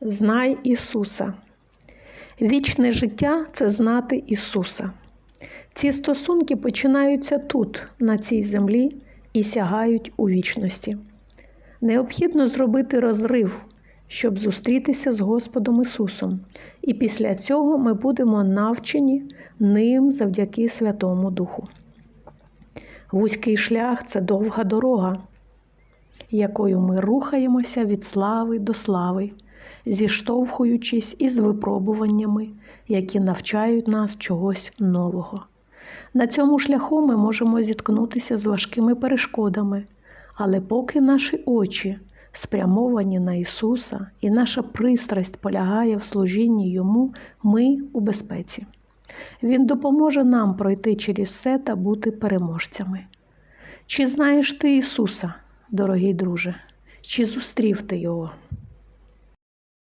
Знай Ісуса. Вічне життя це знати Ісуса. Ці стосунки починаються тут, на цій землі, і сягають у вічності. Необхідно зробити розрив, щоб зустрітися з Господом Ісусом, і після цього ми будемо навчені ним завдяки Святому Духу. Вузький шлях це довга дорога, якою ми рухаємося від слави до слави, зіштовхуючись із випробуваннями, які навчають нас чогось нового. На цьому шляху ми можемо зіткнутися з важкими перешкодами, але поки наші очі спрямовані на Ісуса і наша пристрасть полягає в служінні Йому, ми у безпеці. Він допоможе нам пройти через все та бути переможцями. Чи знаєш ти Ісуса, дорогий друже, чи зустрів ти Його?